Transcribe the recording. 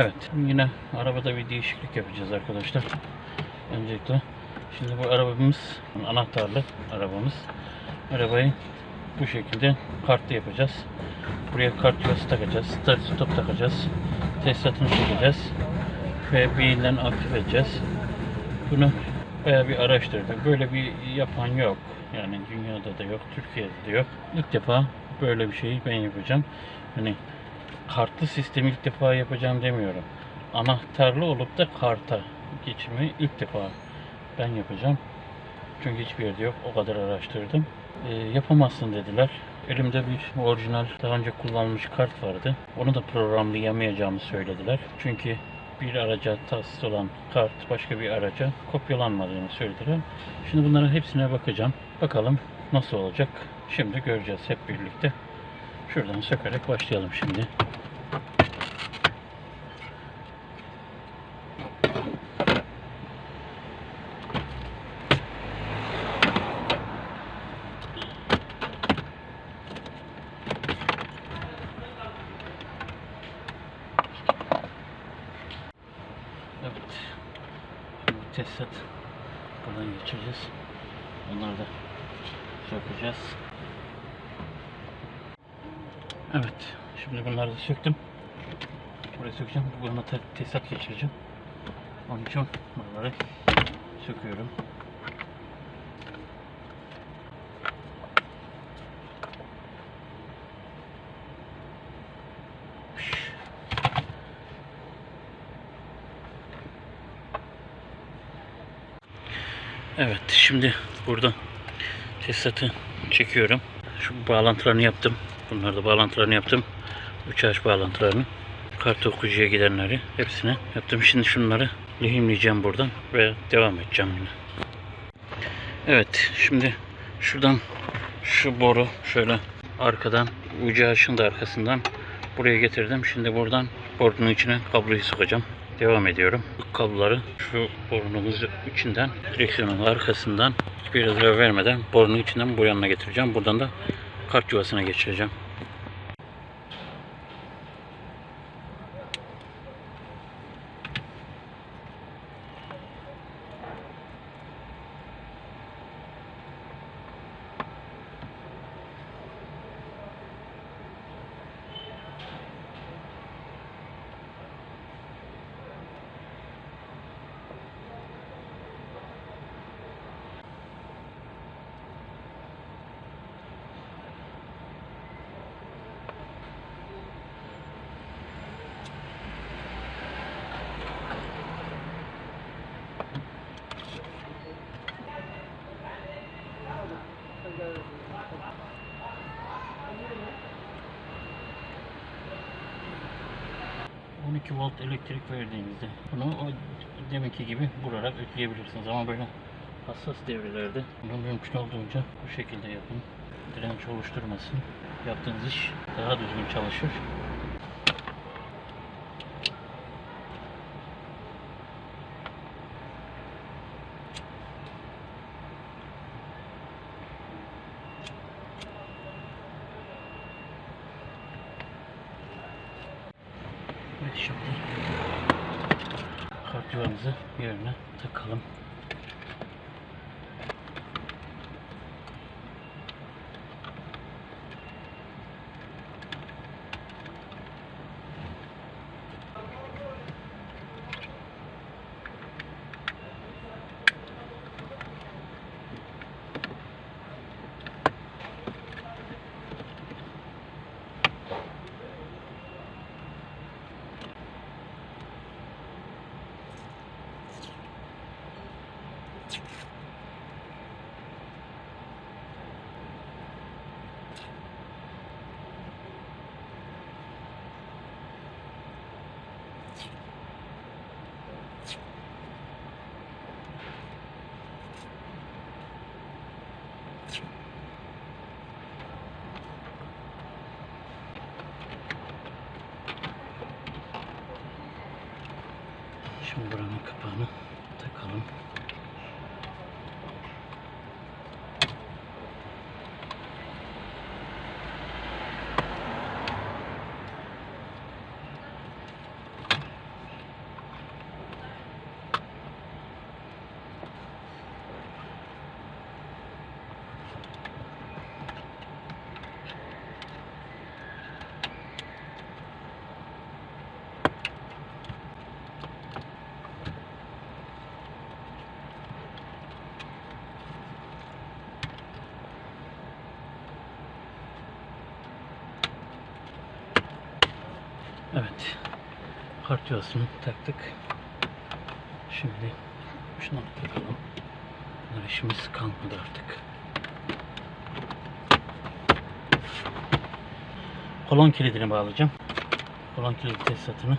Evet yine arabada bir değişiklik yapacağız arkadaşlar. Öncelikle şimdi bu arabamız anahtarlı arabamız. Arabayı bu şekilde kartlı yapacağız. Buraya kart yuvası takacağız. Start stop takacağız. Tesisatını çekeceğiz. Ve bir yeniden aktif edeceğiz. Bunu bayağı bir araştırdım. Böyle bir yapan yok. Yani dünyada da yok, Türkiye'de de yok. İlk defa böyle bir şeyi ben yapacağım. Hani kartlı sistemi ilk defa yapacağım demiyorum. Anahtarlı olup da karta geçimi ilk defa ben yapacağım. Çünkü hiçbir yerde yok. O kadar araştırdım. Ee, yapamazsın dediler. Elimde bir orijinal daha önce kullanılmış kart vardı. Onu da programlayamayacağımı söylediler. Çünkü bir araca tahsis olan kart başka bir araca kopyalanmadığını söylediler. Şimdi bunların hepsine bakacağım. Bakalım nasıl olacak. Şimdi göreceğiz hep birlikte. Şuradan sökerek başlayalım şimdi. Tesisat buradan geçireceğiz. Onları da sökeceğiz. Evet. Şimdi bunları da söktüm. Buraya sökeceğim. Buna te- tesisat geçireceğim. Onun için bunları söküyorum. Evet şimdi burada tesisatı çekiyorum. Şu bağlantılarını yaptım. Bunları da bağlantılarını yaptım. 3H bağlantılarını. Kart okuyucuya gidenleri hepsini yaptım. Şimdi şunları lehimleyeceğim buradan ve devam edeceğim yine. Evet şimdi şuradan şu boru şöyle arkadan UCH'ın da arkasından buraya getirdim. Şimdi buradan borunun içine kabloyu sokacağım. Devam ediyorum. Bu kabloları şu borunun içinden direksiyonun arkasından hiçbir zarar vermeden borunun içinden bu yanına getireceğim. Buradan da kart yuvasına geçireceğim. ...12 volt elektrik verdiğinizde bunu o deminki gibi vurarak ötleyebilirsiniz ama böyle hassas devrelerde bunu mümkün olduğunca bu şekilde yapın. Direnç oluşturmasın. Yaptığınız iş daha düzgün çalışır. Şimdi kart yerine takalım. Şimdi buranın kapağını takalım. Evet. Kart yuvasını taktık. Şimdi şunu takalım. Bunlar işimiz kalmadı artık. Kolon kilidini bağlayacağım. Kolon kilidi tesisatını